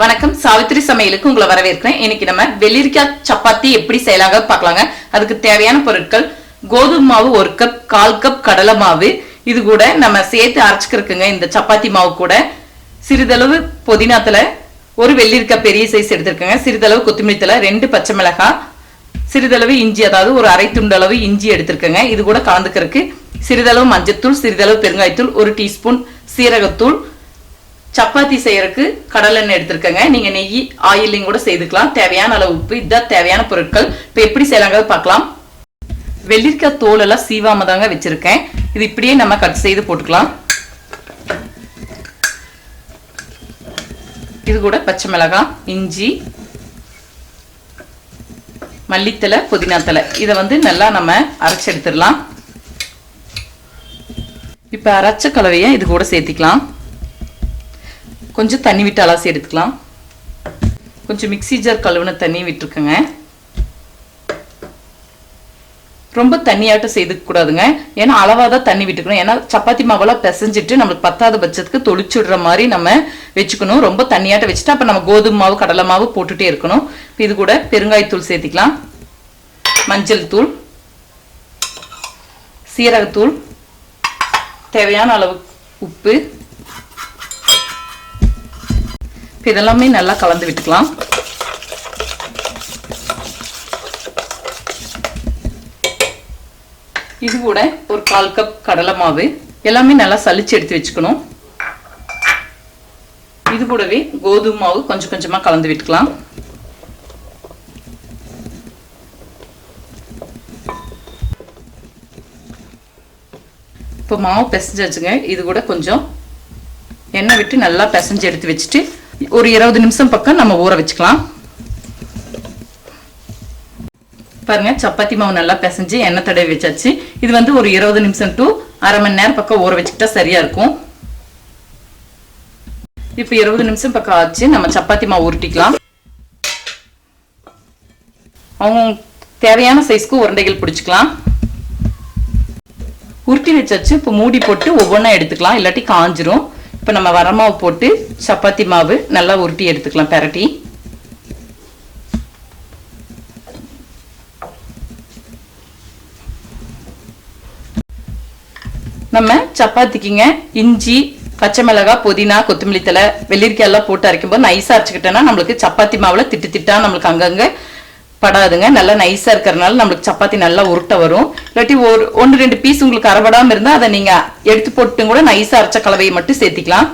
வணக்கம். சாவித்திரி சமையலுக்கு உங்களை வரவேற்கிறேன். இன்னைக்கு நம்ம வெள்ளரிக்காய் சப்பாத்தி எப்படி செய்யலாங்க பார்க்கலாங்க. அதுக்கு தேவையான பொருட்கள் கோதுமை மாவு ஒரு கப் கால் கப் கடலை மாவு. இது கூட நம்ம சேர்த்து அரைச்சிக்கிறதுக்குங்க இந்த சப்பாத்தி மாவு கூட. சிறிதளவு புதினாத்துல ஒரு வெள்ளரிக்காய் பெரிய சைஸ் எடுத்திருக்கேங்க. சிறிதளவு கொத்தமல்லி தலை ரெண்டு பச்சை மிளகாய் சிறிதளவு இஞ்சி அதாவது ஒரு அரை துண்டு அளவு இஞ்சி எடுத்திருக்கேங்க. இது கூட கலந்துக்கிறதுக்கு சிறிதளவு மஞ்சத்தூள் சிறிதளவு பெருங்காயத்தூள் ஒரு டீஸ்பூன் சீரகத்தூள் சப்பாத்தி செய்யறதுக்கு கடலெண்ணெய் எடுத்திருக்கேங்க. நீங்க நெய் ஆயிலையும் கூட செய்துக்கலாம். தேவையான அளவு உப்பு. இதுதான் தேவையான பொருட்கள். இப்போ எப்படி செய்யலாங்க பார்க்கலாம். வெள்ளிக்காய் தோல் எல்லாம் சீவாம தாங்க வச்சிருக்கேன். இது இப்படியே நம்ம கட் செய்து போட்டுக்கலாம். இது கூட பச்சை மிளகாய் இஞ்சி மல்லித்தலை புதினா தலை இதை வந்து நல்லா நம்ம அரைச்சி எடுத்துடலாம். இப்போ அரைச்ச கலவையை இது கூட சேர்த்திக்கலாம். கொஞ்சம் தண்ணி விட்டு அலசி எடுத்துக்கலாம். கொஞ்சம் மிக்ஸி ஜார் கழுவுன தண்ணி விட்டுருக்குங்க. ரொம்ப தண்ணியாட்டம் செய்துக்க கூடாதுங்க. ஏன்னா அளவாக தான் தண்ணி விட்டுக்கணும். ஏன்னா சப்பாத்தி மாவெல்லாம் பிசைஞ்சிட்டு நம்மளுக்கு பத்தாத பட்சத்துக்கு தொளிச்சு விடுற மாதிரி நம்ம வச்சுக்கணும். ரொம்ப தண்ணியாட்டம் வச்சுட்டு அப்போ நம்ம கோதுமை மாவு கடலை மாவு போட்டுகிட்டே இருக்கணும். இப்போ இது கூட பெருங்காயத்தூள் சேர்த்திக்கலாம். மஞ்சள் தூள் சீரகத்தூள் தேவையான அளவு உப்பு இதெல்லாமே நல்லா கலந்து விட்டுக்கலாம். இது கூட ஒரு கால் கப் கடலை மாவு. எல்லாமே நல்லா சளிச்சு எடுத்து வச்சுக்கணும். இது கூடவே கோதுமை மாவு கொஞ்சம் கொஞ்சமாக கலந்து விட்டுக்கலாம். இப்போ மாவு பிசைஞ்சாச்சுங்க இது கூட கொஞ்சம் எண்ணெய் விட்டு நல்லா பிசைஞ்சு எடுத்து வச்சுட்டு ஒரு இருபது நிமிஷம் பக்கம் நம்ம ஊற வச்சுக்கலாம். பாருங்க சப்பாத்தி மாவு நல்லா பிசைஞ்சு எண்ணெய் தடவி வச்சாச்சு. இது வந்து ஒரு இருபது நிமிஷம் டு அரை மணி நேரம் பக்கம் ஊற வச்சுக்கிட்டா சரியா இருக்கும். இப்போ இருபது நிமிஷம் பக்கம் ஆச்சு. நம்ம சப்பாத்தி மாவு உருட்டிக்கலாம். அவங்க தேவையான சைஸ்க்கு உருண்டைகள் பிடிச்சிக்கலாம். உருட்டி வச்சாச்சு. இப்போ மூடி போட்டு ஒவ்வொன்றா எடுத்துக்கலாம். இல்லாட்டி காஞ்சிரும். இப்போ நம்ம வரமாவு போட்டு சப்பாத்தி மாவு நல்லா உருட்டி எடுத்துக்கலாம் பெரட்டி. நம்ம சப்பாத்திக்குங்க இஞ்சி பச்சை மிளகாய் புதினா கொத்தமல்லி தலை வெள்ளரிக்காய் எல்லாம் போட்டு அரைக்கும்போது நைஸாக அரைச்சிக்கிட்டோன்னா நம்மளுக்கு சப்பாத்தி மாவில் திட்டு திட்டா நம்மளுக்கு அங்கங்கே படாதுங்க நல்லா நைஸாக இருக்கிறனால நம்மளுக்கு சப்பாத்தி நல்லா உருட்ட வரும். இல்லாட்டி ஒரு ஒன்று ரெண்டு பீஸ் உங்களுக்கு அரைபடாமல் இருந்தால் அதை நீங்கள் எடுத்து போட்டு கூட நைஸாக அரைச்ச கலவையை மட்டும் சேர்த்திக்கலாம்.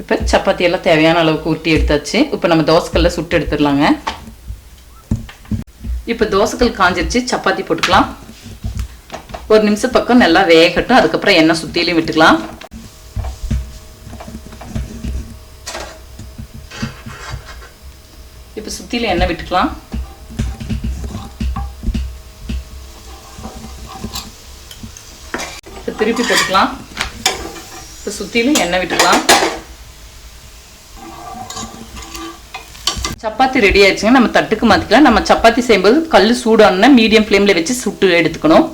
இப்போ சப்பாத்தி எல்லாம் தேவையான அளவுக்கு உருட்டி எடுத்தாச்சு. இப்போ நம்ம தோசைக்கல்ல சுட்டு எடுத்துடலாங்க. இப்போ தோசைக்கல் காஞ்சிருச்சு. சப்பாத்தி போட்டுக்கலாம். ஒரு நிமிஷம் பக்கம் நல்லா வேகட்டும். அதுக்கப்புறம் எண்ணெய் சுற்றிலையும் விட்டுக்கலாம். இப்போ எண்ணெய் விட்டுக்கலாம். இப்போ திருப்பி போட்டுக்கலாம். இப்போ சுற்றிலும் எண்ணெய் விட்டுக்கலாம். சப்பாத்தி ரெடி ஆயிடுச்சுங்க. நம்ம தட்டுக்கு மாற்றிக்கலாம் நம்ம சப்பாத்தி செய்யும்போது கல் சூடான மீடியம் ஃப்ளேமில் வச்சு சுட்டு எடுத்துக்கணும்.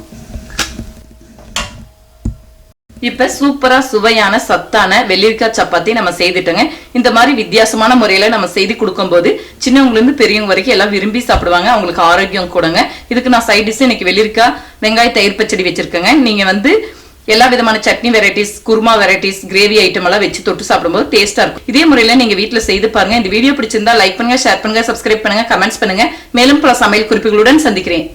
இப்ப சூப்பரா சுவையான சத்தான வெள்ளரிக்காய் சப்பாத்தி நம்ம செய்துட்டோங்க. இந்த மாதிரி வித்தியாசமான முறையில நம்ம செய்து கொடுக்கும்போது சின்னவங்க இருந்து பெரியவங்க வரைக்கும் எல்லாம் விரும்பி சாப்பிடுவாங்க. அவங்களுக்கு ஆரோக்கியம் கூடங்க. இதுக்கு நான் சைட் டிஷ் இன்னைக்கு வெள்ளரிக்காய் வெங்காய தயிர் பச்சடி வச்சிருக்கேங்க. நீங்க வந்து எல்லா விதமான chutney varieties kurma varieties gravy item எல்லாம் வச்சு தொட்டு சாப்பிடும்போது டேஸ்டா இருக்கும். இதே முறையில நீங்க வீட்டுல செய்து பாருங்க. இந்த வீடியோ பிடிச்சிருந்தா லைக் பண்ணுங்க ஷேர் பண்ணுங்க சப்ஸ்கிரைப் பண்ணுங்க கமெண்ட்ஸ் பண்ணுங்க. மேலும் பல சமையல் குறிப்புகளுடன் சந்திக்கிறேன்.